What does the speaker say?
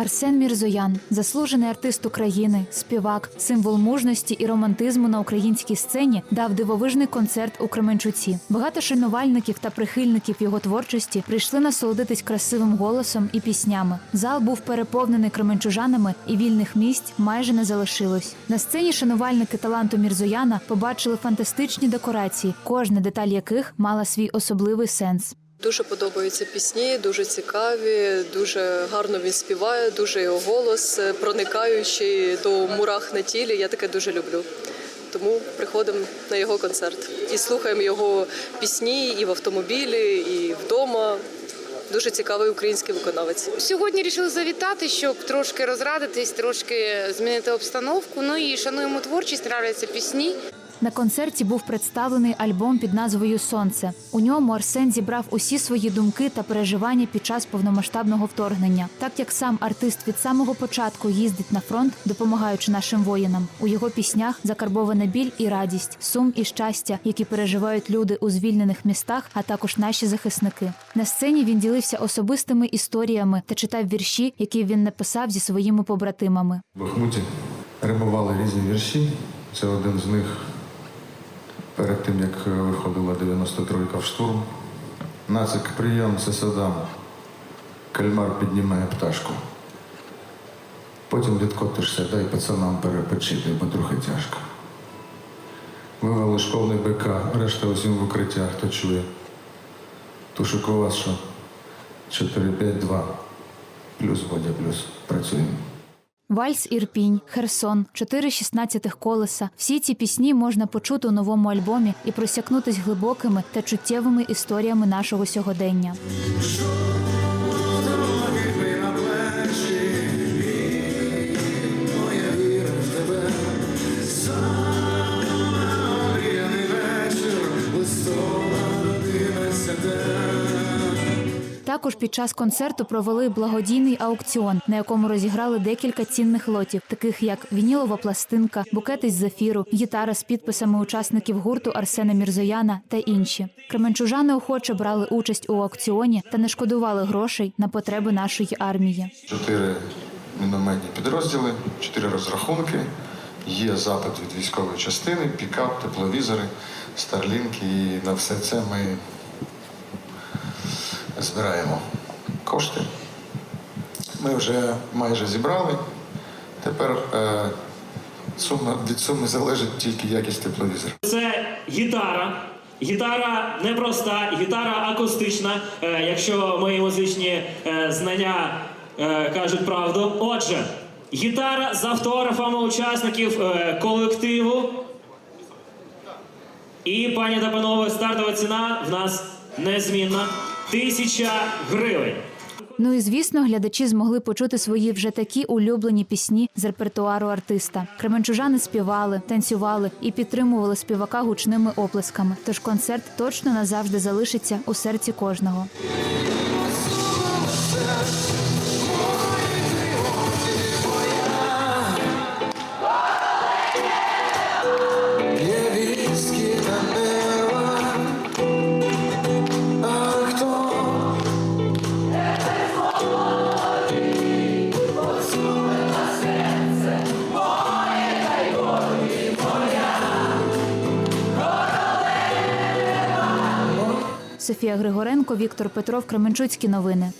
Арсен Мірзоян, заслужений артист України, співак, символ мужності і романтизму на українській сцені, дав дивовижний концерт у Кременчуці. Багато шанувальників та прихильників його творчості прийшли насолодитись красивим голосом і піснями. Зал був переповнений кременчужанами, і вільних місць майже не залишилось. На сцені шанувальники таланту Мірзояна побачили фантастичні декорації, кожна деталь яких мала свій особливий сенс. Дуже подобаються пісні, дуже цікаві, дуже гарно він співає, дуже його голос е, проникаючий до мурах на тілі. Я таке дуже люблю. Тому приходимо на його концерт і слухаємо його пісні і в автомобілі, і вдома. Дуже цікавий український виконавець. Сьогодні вирішили завітати, щоб трошки розрадитись, трошки змінити обстановку. Ну і шануємо творчість, нравляться пісні. На концерті був представлений альбом під назвою Сонце. У ньому Арсен зібрав усі свої думки та переживання під час повномасштабного вторгнення. Так як сам артист від самого початку їздить на фронт, допомагаючи нашим воїнам. У його піснях закарбована біль і радість, сум і щастя, які переживають люди у звільнених містах, а також наші захисники. На сцені він ділився особистими історіями та читав вірші, які він написав зі своїми побратимами. В Бахмуті римували різні вірші. Це один з них перед тим, як виходила 93-ка в штурм. Нацик прийом це Садам. Кальмар піднімає пташку. Потім відкотишся, дай пацанам перепочити, бо трохи тяжко. Вивели шковний БК, решта усім в укриття, хто чує. Тушик у вас що? 4-5-2. Плюс Бодя, плюс. Працюємо. Вальс Ірпінь, Херсон, чотири шістнадцятих колеса. Всі ці пісні можна почути у новому альбомі і просякнутись глибокими та чуттєвими історіями нашого сьогодення. Також під час концерту провели благодійний аукціон, на якому розіграли декілька цінних лотів, таких як вінілова пластинка, букет із зефіру, гітара з підписами учасників гурту Арсена Мірзояна та інші. Кременчужани охоче брали участь у аукціоні та не шкодували грошей на потреби нашої армії. Чотири мінометні підрозділи, чотири розрахунки. Є запит від військової частини, пікап, тепловізори, старлінки. І на все це ми збираємо кошти. Ми вже майже зібрали. Тепер е, сума, від суми залежить тільки якість тепловізора. Це гітара. Гітара не проста, гітара акустична, е, якщо мої музичні е, знання е, кажуть правду. Отже, гітара з автографами учасників е, колективу. І, пані та панове, стартова ціна в нас незмінна тисяча гривень. Ну і звісно, глядачі змогли почути свої вже такі улюблені пісні з репертуару артиста. Кременчужани співали, танцювали і підтримували співака гучними оплесками. Тож концерт точно назавжди залишиться у серці кожного. Софія Григоренко, Віктор Петров, Кременчуцькі новини.